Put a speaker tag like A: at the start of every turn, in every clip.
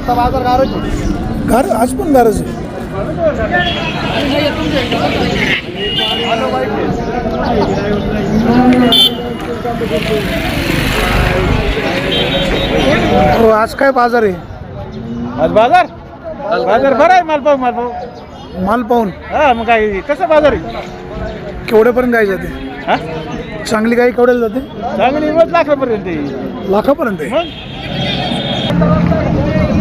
A: आता बाजार गारच
B: गार आज पण गारच आहे. हो आज काय बाजार आहे?
A: आज बाजार? बाजार बरा आहे मालपाव मालपाव
B: माल पाहून.
A: हा मग काय कसं बाजार आहे?
B: केवढ्यापर्यंत गाय जाते
A: हा?
B: चांगली गाय केवढ्याला जाते?
A: चांगली मग लाखापर्यंत आहे.
B: लाखापर्यंत आहे?
A: मग?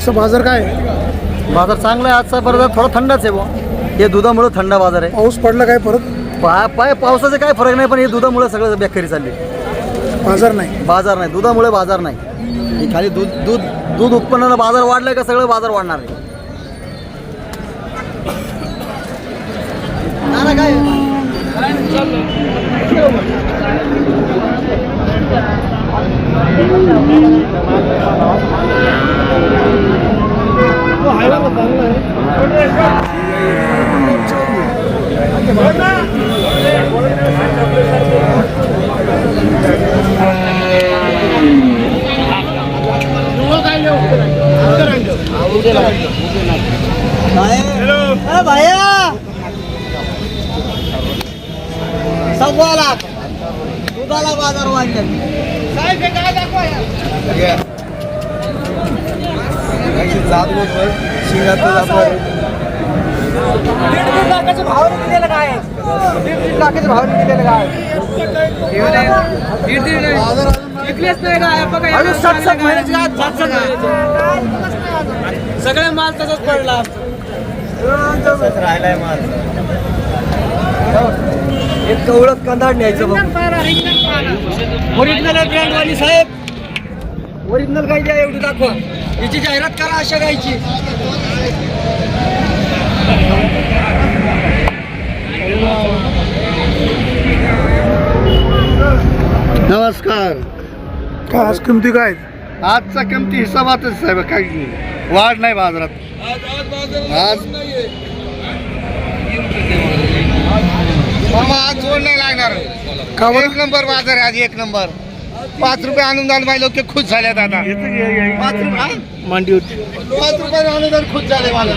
B: आजचा बाजार काय? आहे?
C: बाजार चांगला आहे. आजचा बरं थोडा थंडच आहे बुवा हे दुधामुळे थंड बाजार आहे.
B: पाऊस पडला काय परत?
C: पा पाय पावसाचा काय फरक नाही पण हे दुधामुळे सगळं बेकारी चालली
B: बाजार नाही.
C: बाजार नाही. दुधामुळे बाजार नाही. हे खाली दूध दूध दूध उत्पन्नाला बाजार वाढलाय का सगळं बाजार वाढणार आहे. काय? ¡Corre,
D: सगळे माल तसंच पडला.
C: एक कवळत कंदाड न्यायचं बघ.
D: ओरिजिनल ब्रँड वाली साहेब. ओरिजिनल गाय द्या एवढी दाखवा. याची जाहिरात करा अशा गायची
A: नमस्कार.
B: काय आज किमती काय आहेत?
A: आजचा किमती हिसाबातच साहेब काही वाढ नाही बाजारात. आज मामा आज जोड नाही लागणार?
B: का बरं?
A: एक नंबर बाजार आहे आज एक नंबर. पाच रुपये अनुदान माझे लोक खुश झालेत आता. पाच रुपये हा? पाच रुपये अनुदान खुश झाले मला.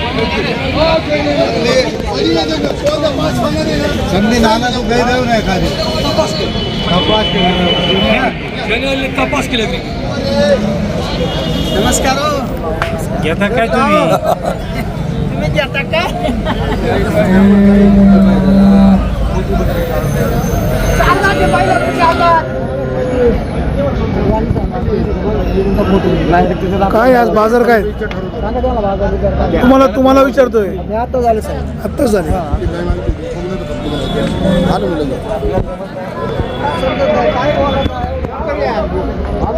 A: नाना नाही खाली
D: तपास केला मी.
A: नमस्कार हो.
D: घेता काय तुम्ही?
A: तुम्ही घेता का
B: काय आज बाजार काय? तुम्हाला तुम्हाला विचारतोय.
C: आता झालं साहेब
B: आत्ताच झाले.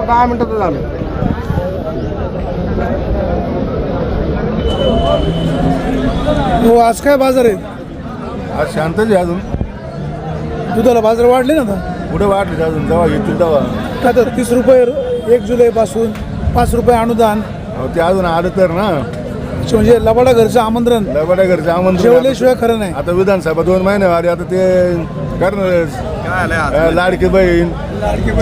A: दहा मिनिटाचं झालं.
B: हो आज काय बाजार आहे?
E: आज शांतच आहे अजून.
B: दुधाला बाजार वाढले ना आता?
E: पुढे वाढले अजून जेव्हा येतील तेव्हा.
B: काय तर तीस रुपये एक जुलैपासून पाच रुपये अनुदान.
E: अहो, ते अजून आलं तर ना.
B: म्हणजे लबाडा घरचं आमंत्रण.
E: लबाड्या घरचे आमंत्रण.
B: जेवल्याशिवाय खरं नाही.
E: आता विधानसभा दोन महिने आले आता ते करणार लाडकी बहीण.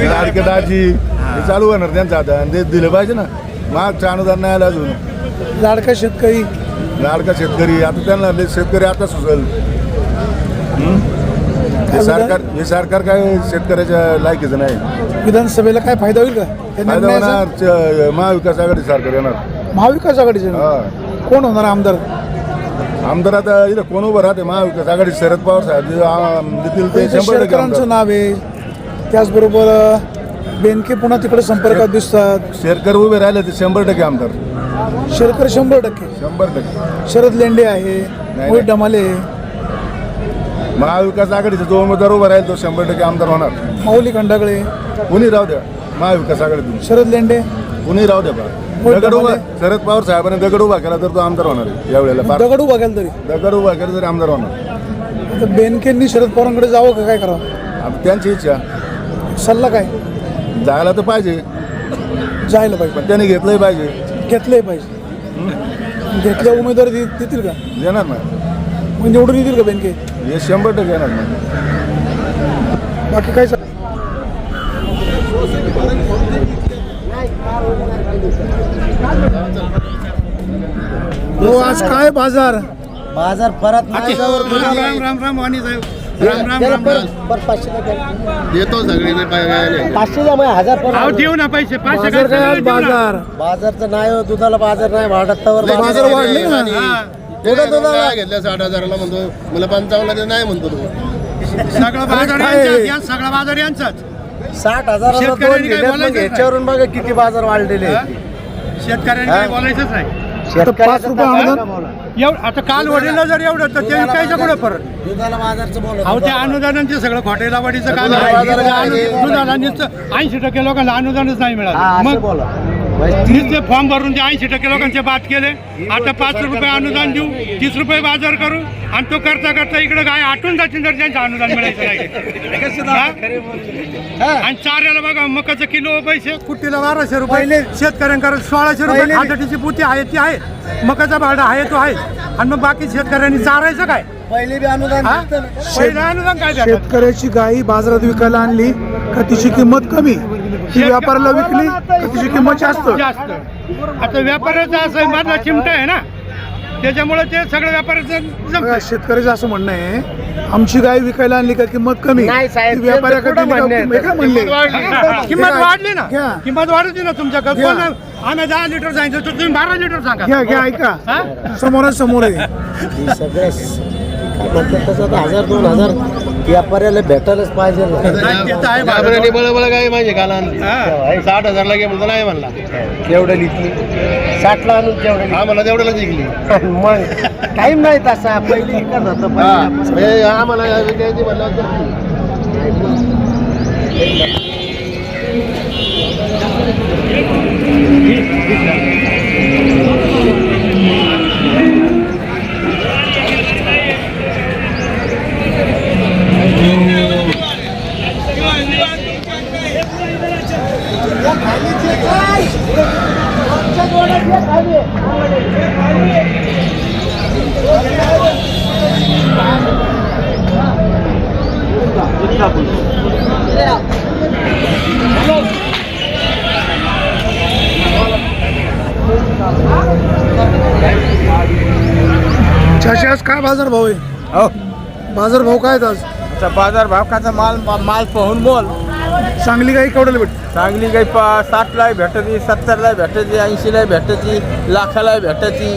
E: लाडकी दाजी. हे. चालू होणार त्यांचं आता. आणि ते दिलं पाहिजे ना. मागचं अनुदान नाही आलं अजून.
B: लाडका शेतकरी.
E: लाडका शेतकरी. आता त्यांना लय शेतकरी आता सुचल. हं? हे सरकार हे सरकार काय शेतकऱ्याच्या लायकीचं नाही.
B: विधानसभेला काय फायदा होईल का? या
E: फायदा
B: निर्णयाचा?
E: होणार. च- महाविकास आघाडी सरकार येणार.
B: महाविकास आघाडीचे?
E: हा.
B: कोण होणार आमदार?
E: आमदार आता इथं कोण उभं राहते? महाविकास आघाडी शरद पवार साहेब जे आ- देतील ते शंभर टक्के
B: शेतकऱ्यांचं
E: आमदार.
B: नाव आहे. त्याचबरोबर अ, बेनके पुन्हा तिकडे संपर्कात दिसतात.
E: शेरकर उभे राहिले ते शंभर टक्के आमदार.
B: शेरकर शंभर टक्के.
E: शंभर टक्के.
B: शरद लेंडे आहे
E: नाही.
B: मोहित डमाले
E: महाविकास आघाडीचा जो उमेदवार उभा राहील तो शंभर टक्के आमदार होणार.
B: माऊली खंडागळे.
E: कुणी राहू द्या? महाविकास आघाडीतून.
B: शरद लेंडे.
E: कुणी राहू द्या बा? दगड उभा. शरद पवार साहेबांनी दगड उभा केला तर तो आमदार होणार आहे यावेळेला
B: दगड उभा केला तरी.
E: दगड उभा केला तरी आमदार होणार.
B: आता बेनकेंनी शरद पवारांकडे जावं का काय करावं?
E: आता त्यांची इच्छा.
B: सल्ला काय?
E: जायला तर पाहिजे.
B: जायला पाहिजे.
E: पण त्यांनी घेतलंही पाहिजे.
B: घेतलंही पाहिजे. घेतल्या उमेदवार दे- देतील का?
E: देणार ना.
B: मग निवडून येतील का बेनके?
E: हे शंभर टक्के येणार ना.
B: बाकी काय सा- हो आज काय बाजार?
C: बाजार परत नाही.
F: राम राम राम राम वाणी साहेब. राम राम राम राम.
E: येतो सगळे
C: पाचशे द्या मग हजार परत
F: ना पैसे. पाचशे
B: बाजार काय आज
F: देऊ ना.
B: बाजार?
C: बाजारचं नाही हो, दुधाला बाजार नाही वाढत तर
B: बाजार वाढले ना.
E: घेतल्या साठ हजाराला म्हणतो मला पंचावन्न नाही म्हणतो तो.
F: सगळा बाजार
B: काय?
F: यांचाच, या सगळा बाजार यांचाच.
C: साठ हजाराला दोन
F: शेतकऱ्यांनी काय
C: दिलेत, मग
F: बोलायचंच नाही.
C: ह्याच्यावरून बघा किती बाजार वाढलेले. आहेत.
F: शेतकऱ्यांनी काही बोलायचंच नाही.
B: आता पाच रुपये अनुदान
F: एवढं आता काल जर एवढं तर ते विकायचं कुठं परत?
C: दुधाला बाजारचं बोलत
F: अहो
C: होता.
F: त्या अनुदानांचे सगळं खोटेला वाडीचं काय
C: दुधाला बाजार काय?
F: दुधाला नुसतं ऐंशी टक्के लोकांना अनुदानच नाही मिळालं. मग
C: बोला
F: नुसते फॉर्म भरून ते ऐंशी टक्के लोकांचे बाद केले. आता पाच रुपये अनुदान देऊ तीस रुपये बाजार करू आणि तो करता करता इकडे काय आटून जातील जर त्यांचं अनुदान मिळायचं नाही. हा? आणि चाऱ्याला बघा मकाचं किलो पैसे. कुट्टीला बाराशे रुपये. शेतकऱ्यांकडे सोळाशे रुपये खांदटीची पुती आहे ती आहे. मकाचा भाडा आहे तो आहे. आणि मग बाकी शेतकऱ्यांनी चारायचं काय?
C: पहिले बी अनुदान
F: हा? अनुदान काय?
B: शेतकऱ्याची गाई बाजारात विकायला आणली का तिची किंमत कमी? ती व्यापाऱ्याला विकली का तिची किंमत जास्त.
F: जास्त. आता व्यापाऱ्याचं असं मधला चिमटा आहे ना? त्याच्यामुळे ते सगळं व्यापाऱ्याचं जमतं.
B: शेतकऱ्याचं असं म्हणणं आहे आमची गाय विकायला आणली का किंमत कमी?
C: नाही साहेब,
B: ती व्यापाऱ्याकडे
C: ते तर
B: दिली का?
C: कुठं म्हणणे
B: वेगळं म्हणले?
F: किंमत वाढली ना.
B: घ्या.
F: किंमत वाढवते ना तुमच्याकडे
B: घ्या.
F: कोण आम्ही दहा लिटर सांगितलं तर तुम्ही बारा लिटर सांगा.
B: घ्या घ्या ऐका.
F: हा?
B: समोरच समोर आहे.
C: हे सगळं काय म्हणतात तसं आता हजार दोन हजार व्यापाऱ्याला भेटायलाच पाहिजे ना.
E: बळ काय
F: हा.
E: साठ हजारला घे म्हणतो नाही म्हणला
C: केवढं लिखली साठला आणून केवढं
E: हा मला तेवढ्याला जिंकली?
C: मग टाईम नाही तसा पहिले होतं.
E: आम्हाला विकायची म्हणलं
B: चाची काय आहेत आज?
C: आता बाजार भावकाचा माल माल पाहून बोल.
B: चांगली गाई केवढ्याला भेटते?
C: चांगली काही पा साठला भेटती सत्तरला भेटती ऐंशीला भेटती लाखाला भेटती.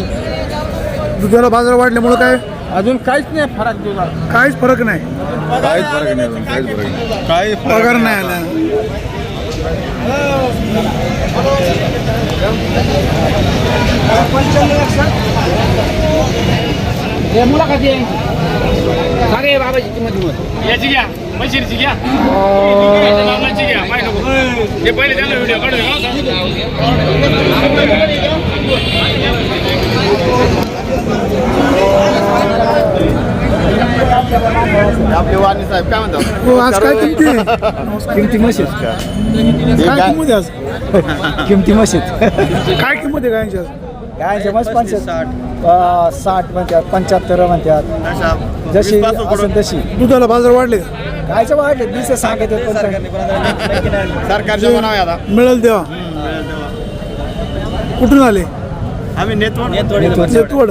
B: दुधाला बाजार वाढल्यामुळे काय?
C: अजून काहीच नाही फरक देऊ
B: काहीच फरक नाही.
E: काहीच फरक नाही अजून, काहीच फरक नाही.
C: काही
B: पगार नाही आला.
F: याची घ्या. म्हशीची घ्या. मामाची घ्या. माहिती नको. ते पहिले त्याला व्हिडिओ काढू
E: आपले वाणी साहेब काय म्हणतात
B: हो आज काय किमती आहे?
C: किमती मशीद
B: काय? किंमत आहे आज?
C: किमती मशीद
B: काय किंमत आहे गायची आज?
C: काय मस्त पंच्याहत्तर साठ म्हणतात पंच्याहत्तर म्हणतात जशी असेल तशी.
B: दुधाला बाजार वाढले का?
C: कायचं वाढले? दिसे सांगत
E: सरकारच्या आता.
B: मिळेल तेव्हा. कुठून आले?
E: आम्ही नेतो
B: नेतवड.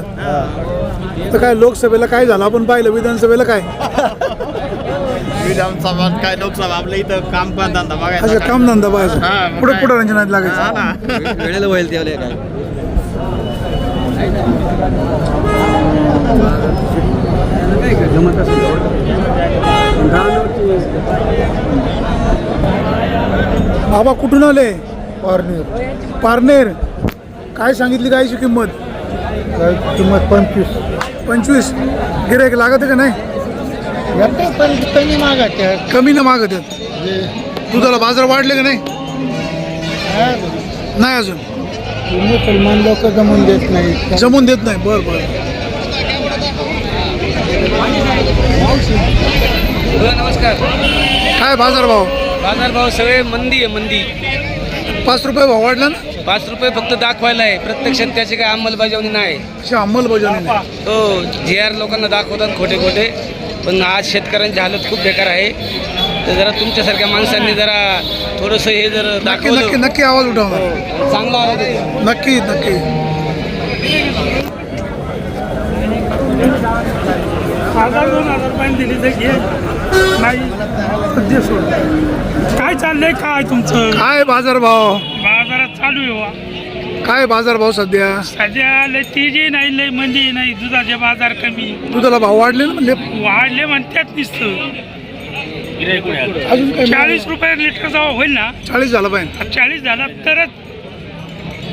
B: तर काय लोकसभेला काय झालं? आपण पाहिलं. विधानसभेला काय?
E: विधानसभा काय लोकसभा? आपल्या इथं काम पण धंदा बघायचा
B: कामधंदा
E: हा,
B: पाहायचा पुढे? पुढे रंजनात लागायचं?
C: वेळेला होईल तेवढे काय.
B: बाबा कुठून आले? पारनेर. पारनेर. काय सांगितली गायची किंमत?
C: किंमत पंचवीस.
B: पंचवीस. गिरायक लागत आहे का नाही?
C: पण कमी मागत
B: कमी ना मागत आहेत. दुधाला बाजार वाढले का नाही? नाही अजून.
C: मुसलमान लोक जमून देत नाही.
B: जमून देत नाही. बर बर.
D: नमस्कार.
B: काय बाजार भाव?
D: बाजार भाव सगळे मंदी आहे मंदी.
B: पाच रुपये भाव वाढला ना?
D: पाच रुपये फक्त दाखवायला आहे. प्रत्यक्षात त्याची काही अंमलबजावणी नाही.
B: अशी अंमलबजावणी नाही.
D: हो जे आर लोकांना दाखवतात खोटे खोटे पण आज शेतकऱ्यांची हालत खूप बेकार आहे. तर जरा तुमच्यासारख्या माणसांनी जरा थोडंसं हे जर
B: नक्की नक्की
D: दाखवलं.
B: नक्की आवाज उठवणार
D: चांगलं आवाज.
B: नक्की नक्की.
A: हजार दोन हजार रुपयांनी दिली तर घे. नाही सोड. काय चाललंय काय तुमचं?
B: काय बाजार भाव?
A: बाजारात चालू आहे वा
B: काय बाजार भाव सध्या?
A: सध्या लय तेजी नाही लय मंदी नाही दुधाचे बाजार कमी.
B: दुधाला भाव वाढले ना म्हणले?
A: वाढले म्हणतात दिसतं
B: अजून काय
A: चाळीस रुपये लिटर जेव्हा होईल ना
B: चाळीस झाला पाहिजे.
A: चाळीस झाला तरच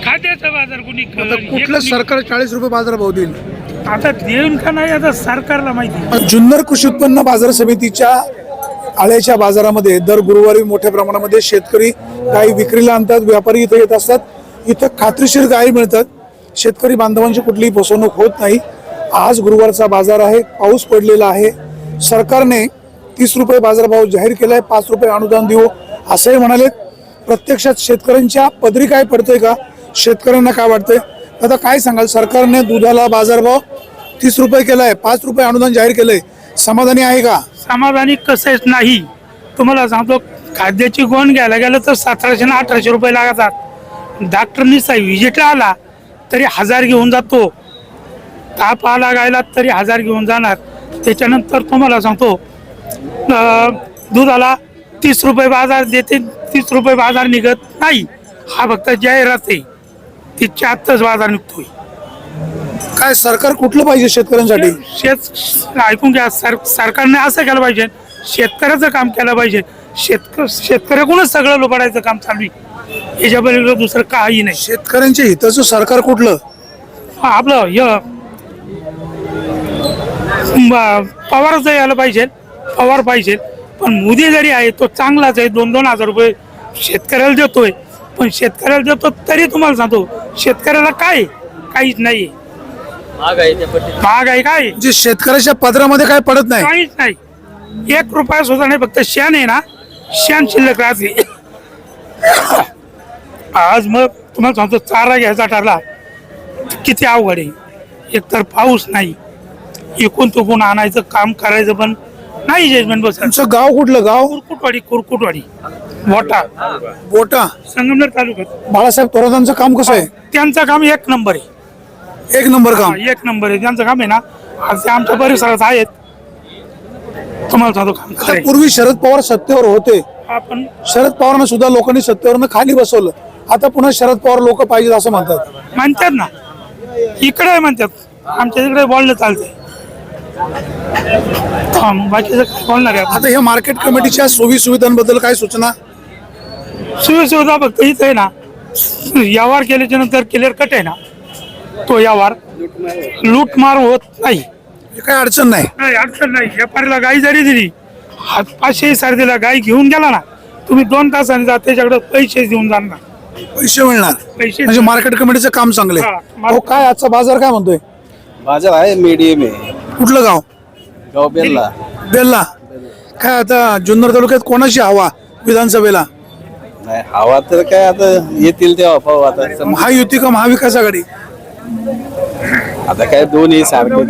A: खाद्याचा बाजार कुणी
B: आता कुठलं सरकार चाळीस रुपये बाजार भाव देईल?
A: आता देऊन का नाही आता सरकारला माहिती
B: जुन्नर कृषी उत्पन्न बाजार समितीच्या आळ्याच्या बाजारामध्ये दर गुरुवारी मोठ्या प्रमाणामध्ये शेतकरी गायी विक्रीला आणतात व्यापारी इथं येत असतात. इथं खात्रीशीर गायी मिळतात. शेतकरी बांधवांची कुठलीही फसवणूक होत नाही. आज गुरुवारचा बाजार आहे पाऊस पडलेला आहे. सरकारने तीस रुपये बाजारभाव जाहीर केला आहे पाच रुपये अनुदान देऊ असंही म्हणाले प्रत्यक्षात शेतकऱ्यांच्या पदरी काय पडतंय का? शेतकऱ्यांना काय वाटतंय? आता काय सांगाल? सरकारने दुधाला बाजारभाव तीस रुपये केलाय पाच रुपये अनुदान जाहीर केलंय. समाधानी आहे का?
A: समाधानी कसंच नाही. तुम्हाला सांगतो खाद्याची गोण घ्यायला गेलं तर सतराशे ना अठराशे रुपये लागतात. डॉक्टरनी व्हिजिटला आला तरी हजार घेऊन जातो. ताप आला गायला तरी हजार घेऊन जाणार. त्याच्यानंतर तुम्हाला सांगतो दुधाला तीस रुपये बाजार देते तीस रुपये बाजार निघत नाही. हा फक्त जाहिरात आहे. तिच्या आत्ताच बाजार निघतोय.
B: काय सरकार कुठलं पाहिजे शेतकऱ्यांसाठी?
A: शेत ऐकून घ्या सर सरकारने असं केलं पाहिजे. शेतकऱ्याचं काम केलं पाहिजे. शेतक शेतकऱ्याकडूनच सगळं लोबाडायचं काम चालू याच्या पलीकडे दुसरं काही नाही.
B: शेतकऱ्यांच्या हिताचं सरकार कुठलं?
A: हा, आपलं य ब- पवारच यायला पाहिजे. पवार पाहिजे. पण मोदी जरी आहे तो चांगलाच आहे. दोन दोन हजार रुपये शेतकऱ्याला देतोय. पण शेतकऱ्याला देतो तरी तुम्हाला सांगतो शेतकऱ्याला काय काहीच नाही महाग आहे काय?
B: जे शेतकऱ्याच्या पदरामध्ये काय पडत नाही?
A: काहीच नाही. एक रुपया सुद्धा नाही फक्त शेण आहे ना शेण शिल्लक राहते. आज मग तुम्हाला सांगतो चारा घ्यायचा ठरला किती अवघड आहे. एकतर पाऊस नाही. इकून तुकून आणायचं काम करायचं पण नाही जजमेंट बस.
B: तुमचं गाव कुठलं गाव?
A: कुरकुटवाडी कुरकुटवाडी. मोठा
B: बोटा.
A: संगमनेर तालुक्यात.
B: बाळासाहेब थोरातांचं काम कसं आहे?
A: त्यांचं काम एक नंबर आहे.
B: एक नंबर काम.
A: हा, एक नंबर आहे. त्यांचं काम आहे ना आज ते आमच्या परिसरात आहेत. तुम्हाला सांगतो काम
B: आता
A: करायचं.
B: पूर्वी शरद पवार सत्तेवर होते.
A: आपण
B: शरद पवारांना सुद्धा लोकांनी सत्तेवरनं खाली बसवलं. आता पुन्हा शरद पवार लोक पाहिजेत असं म्हणतात.
A: म्हणतात ना. इकडे म्हणतात. आमच्या तिकडे बोलणं चालतंय. हा, मग बाकीचं काय बोलणार आहे
B: आता ह्या मार्केट कमिटीच्या सोयी सुविधांबद्दल काय सूचना?
A: सुविधा फक्त इथं आहे ना. व्यवहार केल्याच्यानंतर क्लिअर कट आहे ना. तो व्यवहार लूटमार होत नाही.
B: हे काय अडचण नाही?
A: नाही अडचण नाही. व्यापारीला गाई जरी दिली हात पाचशे सार दिला गाई घेऊन गेला ना तुम्ही दोन तासांनी जा त्याच्याकडे पैसे देऊन जाणार.
B: पैसे मिळणार.
A: पैसे
B: म्हणजे मार्केट कमिटीचं काम चांगलं
A: हा,
B: आहे हो काय आजचा बाजार काय म्हणतोय?
G: बाजार आहे मीडियम आहे.
B: कुठलं गाव?
G: गाव बेलला.
B: बेल्ला. काय आता जुन्नर तालुक्यात कोणाची हवा विधानसभेला?
G: नाही हवा तर काय आता येतील तेव्हा पाहू आता. सम-
B: महायुती का महाविकास आघाडी.
G: आता काय दोन्ही सारखेच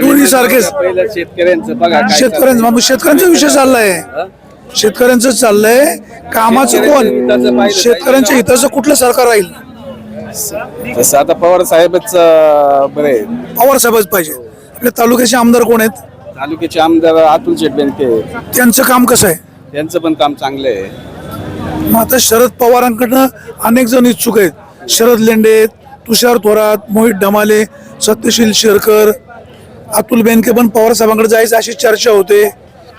B: दोन्ही सारखेच.
G: पहिलं शेतकऱ्यांचं बघा काय
B: शेतकऱ्यांचा मग शेतकऱ्यांचा विषय चाललाय. शेतकऱ्यांचं चाललंय. कामाचं कोण? शेतकऱ्यांच्या हिताचं कुठलं सरकार राहील.
G: तसं आता पवार साहेबच बरे.
B: पवार साहेबच पाहिजे. आपल्या तालुक्याचे आमदार कोण आहेत?
G: तालुक्याचे आमदार अतुल शेट बेनके
B: त्यांचं काम कसं आहे?
G: त्यांचं पण काम चांगलं आहे.
B: मग आता शरद पवारांकडनं अनेक जण इच्छुक आहेत. शरद लेंडे तुषार थोरात मोहित डमाले सत्यशील शेरकर अतुल बेनके पण पवार साहेबांकडे जायचं अशी चर्चा होते.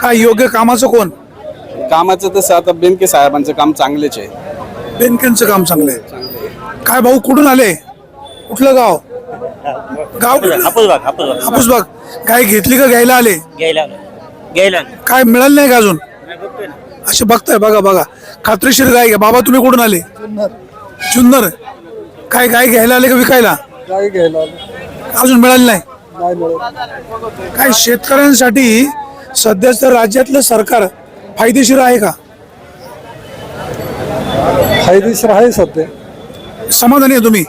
B: काय योग्य कामाचं कोण?
G: कामाचं तसं आता बेनके साहेबांचं काम चांगलेच आहे.
B: बेनकेंचं काम चांगलं आहे. काय भाऊ कुठून आले? कुठलं गाव? गाव कुठलं? हापूसबाग काय घेतली का घ्यायला आले?
H: घ्यायला घ्यायला
B: काय मिळालं नाही का अजून? असे बघताय बघा बघा. खात्रीशीर गाय घ्या. बाबा तुम्ही कुठून आले? जुन्नर. काय गाय घ्यायला आले का विकायला?
C: काय घ्यायला
B: अजून मिळाली नाही?
C: नाही मिळत
B: काय शेतकऱ्यांसाठी सध्याचं राज्यातलं सरकार फायदेशीर आहे का?
C: फायदेशीर आहे सध्या.
B: समाधानी आहे तुम्ही?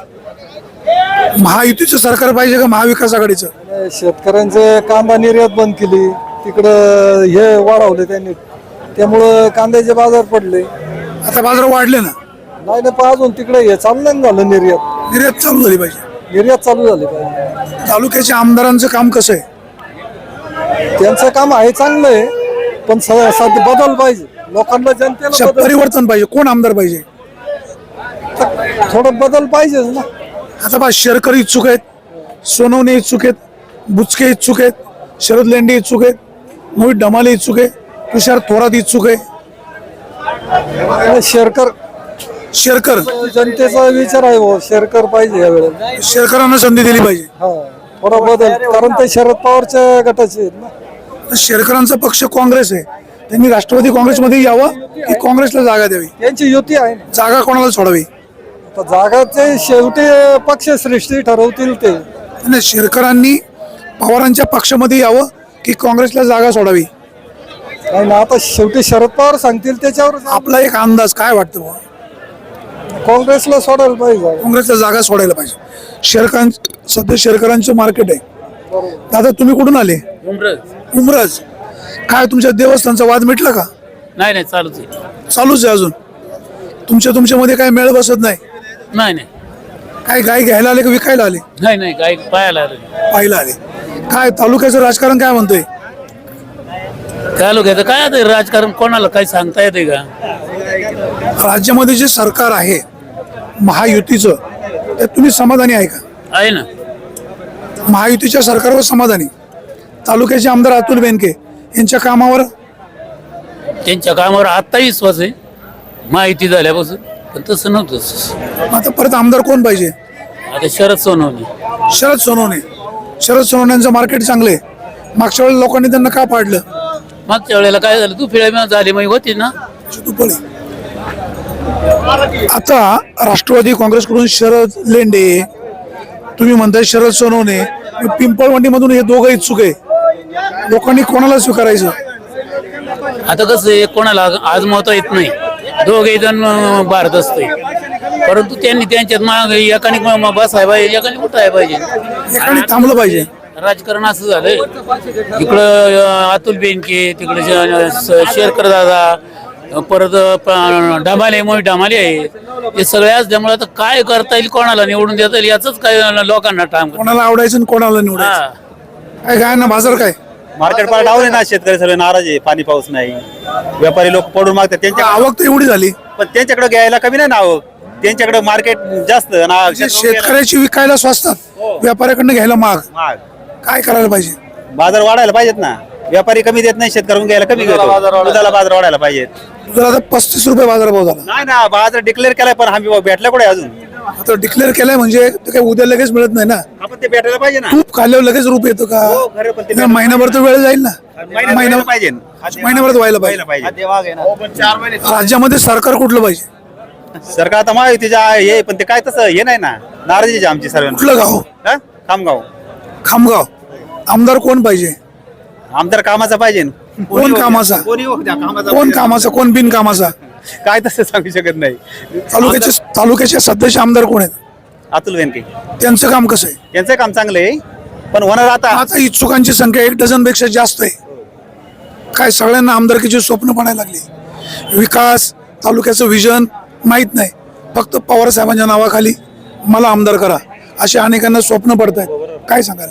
B: महायुतीचं सरकार पाहिजे का महाविकास आघाडीचं?
C: शेतकऱ्यांचे कांदा निर्यात बंद केली. तिकडं हे वाढवले त्यांनी. त्यामुळं कांद्याचे बाजार पडले.
B: आता बाजार वाढले ना?
C: नाही ना पण अजून तिकडे हे चालू नाही झालं निर्यात.
B: निर्यात चालू झाली पाहिजे.
C: निर्यात चालू झाली पाहिजे.
B: तालुक्याच्या आमदारांचं काम कसं आहे?
C: त्यांचं काम आहे चांगलं आहे पण स- सध्या बदल पाहिजे. लोकांना जनतेला
B: अच्छा,
C: बदल
B: परिवर्तन पाहिजे. कोण आमदार पाहिजे?
C: थोडं बदल पाहिजेच ना.
B: आता बा शेरकर इच्छुक आहेत सोनवणे इच्छुक आहेत बुचके इच्छुक आहेत शरद लेंडे इच्छुक आहेत मोहित डमाले इच्छुक आहे तुषार थोरात इच्छुक आहे.
C: शेरकर.
B: शेरकर.
C: जनतेचा विचार आहे भाऊ शेरकर पाहिजे या वेळेला.
B: शेरकरांना संधी दिली पाहिजे.
C: हा थोडा बदल कारण ते शरद पवारच्या गटाचे आहेत ना.
B: तर शेरकरांचा पक्ष काँग्रेस आहे. त्यांनी राष्ट्रवादी काँग्रेसमध्ये यावं की काँग्रेसला जागा द्यावी?
C: त्यांची युती आहे
B: जागा कोणाला सोडावी?
C: आता जागाचे शेवटी पक्ष सृष्टी ठरवतील ते.
B: आणि शेरकरांनी पवारांच्या पक्षामध्ये यावं की काँग्रेसला जागा सोडावी?
C: नाही ना आता शेवटी शरद पवार सांगतील त्याच्यावर
B: आपला एक अंदाज काय वाटतं? बुवा?
C: काँग्रेसला सोडायला पाहिजे.
B: काँग्रेसला जागा सोडायला पाहिजे. शेरकां सध्या शेरकरांचं मार्केट आहे. दादा तुम्ही कुठून आले? उमरज. काय तुमच्या देवस्थानचा वाद मिटला का?
I: नाही नाही चालूच आहे.
B: चालूच आहे अजून. तुमच्या तुमच्यामध्ये काय मेळ बसत नाही.
I: नाही नाही.
B: काय गाय घ्यायला आले का विकायला आले?
I: नाही नाही काय पाहायला आलं.
B: पाहायला आले. काय तालुक्याचं राजकारण काय म्हणतोय?
I: काय लोक येतं? काय आता राजकारण? कोणाला काही सांगता येते का?
B: राज्यामध्ये जे सरकार आहे महायुतीचं त्यात तुम्ही समाधानी आहे का?
I: आहे ना.
B: महायुतीच्या सरकारवर समाधानी. तालुक्याचे आमदार अतुल बेनके यांच्या कामावर?
I: त्यांच्या कामावर आत्ता विश्वास आहे. माहिती झाल्यापासून. पण तसं नव्हतंच
B: आता परत आमदार कोण पाहिजे?
I: आता शरद सोनवणे.
B: शरद सोनवणे. शरद सोनवण्यांचं मार्केट चांगलं आहे. मागच्या वेळेला लोकांनी त्यांना का पाडलं?
I: मागच्या वेळेला काय झालं? तू फिरायला झाली मग होती ना.
B: दुपळे आता राष्ट्रवादी काँग्रेसकडून शरद लेंडे तुम्ही म्हणताय शरद सोनवणे पिंपळवंडीमधून हे दोघं इच्छुक आहे. लोकांनी कोणाला स्वीकारायचं?
I: आता कसं आहे कोणाला आजमावता येत नाही. दोघे जण भारत असते परंतु त्यांनी त्यांच्यात माग एकाने बसाय पाहिजे एकाने उठाय पाहिजे.
B: एकाने थांबलं पाहिजे.
I: राजकारण असं झालंय. इकडं अतुल बेनके तिकडे शेरकर दादा परत डमाले मोही डमाले आहे. हे सगळे असल्यामुळे आता काय करता येईल कोणाला निवडून देता येईल याच काय लोकांना ठाम
B: कोणाला आवडायचं आणि कोणाला निवडायचं? काय काय ना बाजार काय?
J: मार्केट पार डाऊन आहे ना शेतकरी सगळे नाराज आहे पाणी पाऊस नाही. व्यापारी लोक पडून मागतात. त्यांच्या
B: आवक तर एवढी झाली.
J: पण त्यांच्याकडे घ्यायला कमी नाही ना आवक. त्यांच्याकडे मार्केट जास्त ना
B: म्हणजे शेतकऱ्याची विकायला स्वस्तात. व्यापाऱ्याकडनं घ्यायला माग
J: महाग.
B: काय करायला पाहिजे?
J: बाजार वाढायला पाहिजेत ना. व्यापारी कमी देत नाही शेतकऱ्याकडून घ्यायला कमी घेतो. दुधाला बाजार वाढायला पाहिजेत.
B: तुला आता पस्तीस रुपये बाजार भाव झाला.
J: नाही ना बाजार डिक्लेअर केलाय पण आम्ही भेटला कुठे अजून?
B: आता डिक्लेअर केलाय म्हणजे ते काय उद्या लगेच मिळत नाही ना.
J: आपण ते भेटायला पाहिजे ना.
B: तूप खाल्ल्यावर लगेच रूप येतो का?
J: हो, खरं, पण ते
B: नाही, महिनाभर तर वेळ जाईल ना.
J: महिन्यात
B: महिना
J: व्हायला पाहिजे.
B: महिनाभरात व्हायला
J: व्हायला
B: पाहिजे.
J: पाहिजे
B: राज्यामध्ये सरकार कुठलं पाहिजे?
J: सरकार आता माहितीच्या हे पण ते काय तसं हे नाही ना. नाराजी आहे आमची सर्व
B: कुठलं गाव?
J: खामगाव.
B: खामगाव. आमदार कोण पाहिजे?
J: आमदार कामाचा पाहिजे. ना.
B: कोण कामाचा?
J: कोणी कामाचा?
B: कोण
J: पाहिजे. काय तसं सांगू शकत नाही.
B: तालुक्याचे तालुक्याचे सध्याचे आमदार कोण आहेत?
J: अतुल बेनके
B: त्यांचं काम कसं आहे?
J: यांचं काम चांगलं आहे पण होणार आता
B: आता इच्छुकांची संख्या एक डझनपेक्षा जास्त आहे. काय सगळ्यांना आमदारकीची स्वप्न पडायला लागली. विकास तालुक्याचं विजन माहीत नाही. फक्त पवार साहेबांच्या नावाखाली मला आमदार करा. असे अनेकांना स्वप्न पडत आहेत काय सांगाल?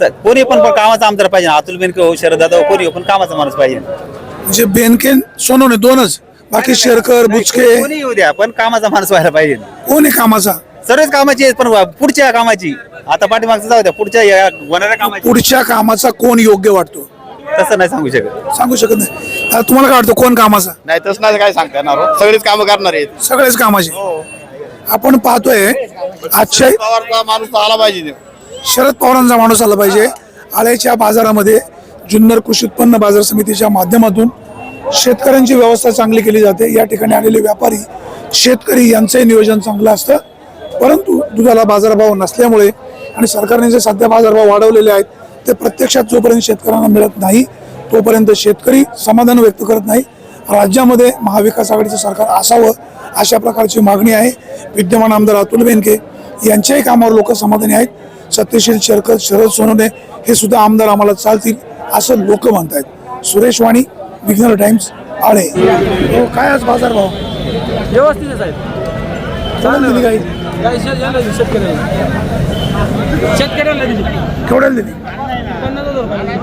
J: च- कोणी पण पण कामाचा आमदार पाहिजे. अतुल बेनके हो शरद दादा हो, कोणी हो, पण कामाचा माणूस पाहिजे.
B: म्हणजे बेनके सोनवणे दोनच. बाकी शेरकर बुचके.
J: कोणी येऊ द्या पण कामाचा माणूस व्हायला पाहिजे.
B: कोण कामाचा?
J: सर्वच कामाची आहेत पण पुढच्या कामाची. आता पाठीमागचं जाऊ द्या पुढच्या या होणाऱ्या कामाची.
B: पुढच्या कामाचा कोण योग्य वाटतो?
J: तसं नाही सांगू शकत.
B: सांगू शकत नाही. आता तुम्हाला काय वाटतं कोण कामाचा?
E: नाही तसं नाही काय सांगता येणार हो. सगळीच कामं करणार आहेत.
B: सगळेच कामाचे. आपण पाहतोय आजच्या
E: पवारचा माणूस आला पाहिजे.
B: शरद पवारांचा माणूस आला पाहिजे. आळ्याच्या बाजारामध्ये जुन्नर कृषी उत्पन्न बाजार समितीच्या माध्यमातून शेतकऱ्यांची व्यवस्था चांगली केली जाते. या ठिकाणी आलेले व्यापारी शेतकरी यांचंही नियोजन चांगलं असतं. परंतु दुधाला बाजारभाव नसल्यामुळे आणि सरकारने जे सध्या बाजारभाव वाढवलेले आहेत ते प्रत्यक्षात जोपर्यंत शेतकऱ्यांना मिळत नाही तोपर्यंत शेतकरी समाधान व्यक्त करत नाही. राज्यामध्ये महाविकास आघाडीचं सरकार असावं अशा प्रकारची मागणी आहे. विद्यमान आमदार अतुल बेनके यांच्याही कामावर लोक समाधानी आहेत. सत्यशील शेरकर शरद सोनवणे हे सुद्धा आमदार आम्हाला चालतील असं लोक म्हणत आहेत सुरेश वाणी विघ्नर टाइम्स आळे हो काय आज बाजारभाव
C: व्यवस्थित आहे साहेब.
B: कोणाला दिली गाई
C: काय शे- याला दिली शेतकऱ्याला शेतकऱ्याला दिली.
B: केवढ्याला दिली?
C: पन्नास हजार रुपये.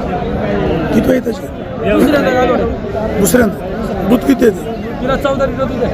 B: किती आहे त्याची
C: दुसऱ्यांदा घालवलं
B: दुसऱ्यांदा. दूध किती येते
C: तिला चौदा लिटर दूध आहे.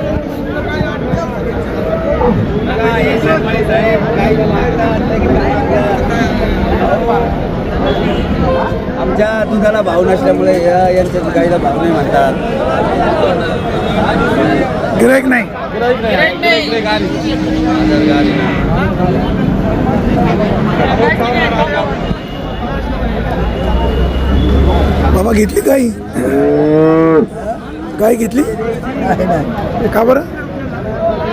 J: आमच्या दुधाला भाव नसल्यामुळे या यांच्या गाईला भाव नाही म्हणतात.
B: गिरायक नाही. बाबा घेतली गाई? गाय घेतली? का बरं?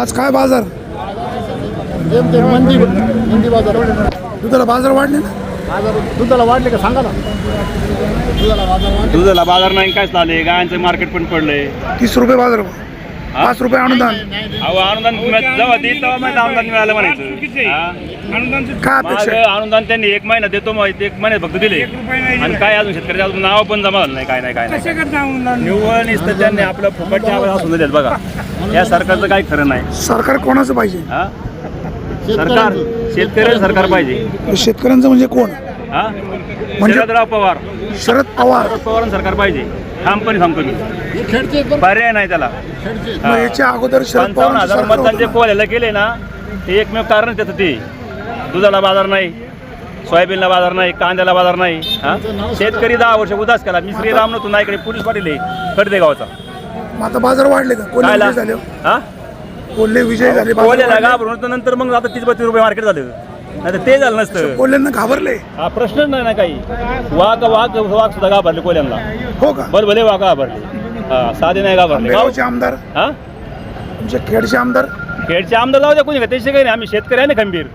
B: आज काय बाजार?
C: मंदी मंदी बाजार
B: दुधाला बाजार वाढले ना?
C: बाजार दुधाला वाढले का? सांगा ना. दुधाला बाजार
G: नाही कायच झाले. गायांचं मार्केट पण पडलंय.
B: तीस रुपये बाजार पाच रुपये अनुदान.
G: अहो अनुदान जेव्हा देईल तेव्हा माहिती अनुदान मिळालं म्हणायचं. हा?
B: काय
G: मग
B: अपेक्षा? आहे?
G: अनुदान त्यांनी एक महिना देतो एक महिन्यात फक्त दिले. आणि काय अजून शेतकऱ्याचं? अजून नाव पण जमा झालं नाही काय नाही काय नाही. निव्वळ नुसतं त्यांनी आपलं फुकटच्या आवाज असून दिलेत बघा. या सरकारचं काही खरं नाही.
B: सरकार कोणाचं पाहिजे?
G: हा? सरकार शेतकऱ्याचं सरकार पाहिजे.
B: शेतकऱ्यांचं म्हणजे कोण?
G: हा? शरदराव पवार.
B: शरद पवार.
G: शरद पवार सरकार पाहिजे. ठामपणे सांगतो मी पर्याय नाही त्याला.
B: मग याच्या अगोदर शरद
G: पंचावन्न
B: पवार
G: हजार मतदान जे कोल्याला केले ना ते एकमेव कारण त्याचं ते. दुधाला बाजार नाही सोयाबीनला बाजार नाही कांद्याला बाजार नाही हा? शेतकरी दहा वर्ष उदास केला. मी श्रीराम नव्हतो नाईकडे पोलीस पाटील आहे कडदे गावचा
B: मग आता बाजार वाढले का? कोल्हे
G: कायला?
B: विजय झाले.
G: हा?
B: कोल्हे विजय झाले बाजार
G: कोल्याला
B: वाढले.
G: घाबरून नंतर मग आता तीस बत्तीस रुपये मार्केट झालं. नाही ते झालं नसतं.
B: कोल्ह्यांना घाबरले.
G: हा प्रश्नच नाही ना काही. वाघ वाघ वाघ सुद्धा घाबरले कोल्यांना.
B: हो का?
G: बरं भले वाघ घाबरले. हा साधे नाही घाबरले.
B: आंबेगावचे आमदार?
G: हा?
B: तुमचे खेडचे आमदार?
G: खेडचे आमदार जाऊ द्या कोणी का? त्याचे काही नाही. आम्ही शेतकरी आहे ना खंबीर.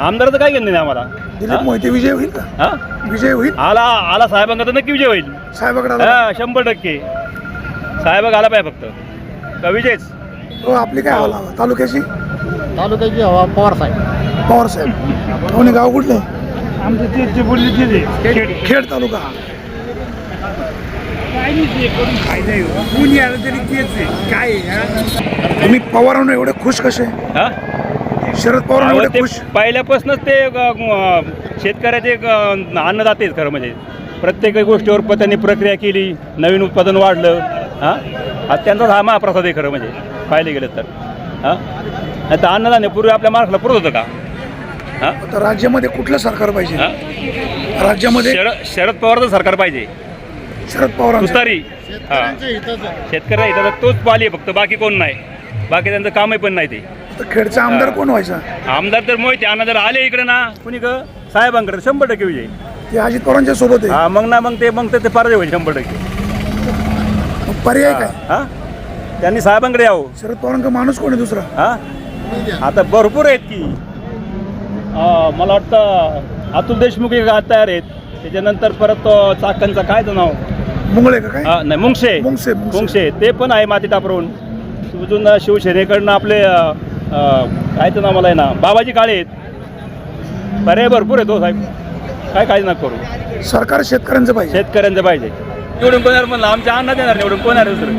G: आमदारचं काय घेणं नाही आम्हाला?
B: दिलीप
G: हा?
B: मोहिते विजय होईल का?
G: हा?
B: विजय होईल?
G: आला आला साहेबांना तर नक्की विजय होईल.
B: साहेबाकडे आला.
G: हा शंभर टक्के. साहेब आला पाहिजे फक्त. का विजयच?
B: हो आपली काय हवा हवा? तालुक्याची?
C: तालुक्याची हवा पवार साहेब.
B: पवार साहेब. कोणी गाव कुठलं खेड तालुका. तुम्ही पवारांना एवढे खुश कसे?
G: हा?
B: शरद पवार
G: अहो,
B: एवढे
G: ते
B: खुश?
G: पहिल्यापासूनच ते म, शेतकऱ्याचे एक, अ, अन्नदाते आहेत खरं म्हणजे. प्रत्येक गोष्टीवर प- त्यांनी प्रक्रिया केली. नवीन उत्पादन वाढलं. हा? हा त्यांचाच हा महाप्रसाद आहे खरं म्हणजे. पाहिले गेलं तर. हा? नाही तर अन्नदान हे पूर्वी आपल्या महाराष्ट्राला पुरत होतं का? हा?
B: आता राज्यामध्ये कुठलं सरकार पाहिजे?
G: हा?
B: राज्यामध्ये
G: शरद शरद पवारचं सरकार पाहिजे.
B: शरद पवार
G: तुतारी. हा. शेतकऱ्या तोच पाली आहे फक्त बाकी कोण नाही. बाकी त्यांचं कामही पण नाही ते.
B: तर खेडचा आमदार कोण व्हायचा?
G: आमदार तर मोहिते अण्णा जर आले इकडे ना कुणी ग? साहेबांकडे शंभर टक्के विजय.
B: ते अजित पवारांच्या सोबत आहे.
G: हा मग ना मग ते मग ते- ते पराजय होईल शंभर टक्के.
B: मग पर्याय काय?
G: हा? त्यांनी साहेबांकडे यावं.
B: शरद पवारांचा माणूस कोण आहे दुसरा?
G: हा? आता भरपूर आहेत की. मला वाटतं अतुल देशमुख एक आज तयार आहेत. त्याच्यानंतर परत तो चाकणचं काय तो नाव?
B: मुंगळे का काय?
G: हा, नाही मुंगशे.
B: मुंगसे, मुंगसे.
G: मुंगशे. ते पण आहे माती टापरून अजून शिवसेनेकडनं आपले अं, अं, काय तर नाव मला आहे ना? बाबाजी काळे आहेत. पर्याय भरपूर आहेत हो साहेब. काय काळजी नका करू.
B: सरकार शेतकऱ्यांचं पाहिजे.
G: शेतकऱ्यांचं पाहिजे. निवडून कोणावर म्हणलं? आमच्या अण्णा देणार निवडून कोणावर दुसरं?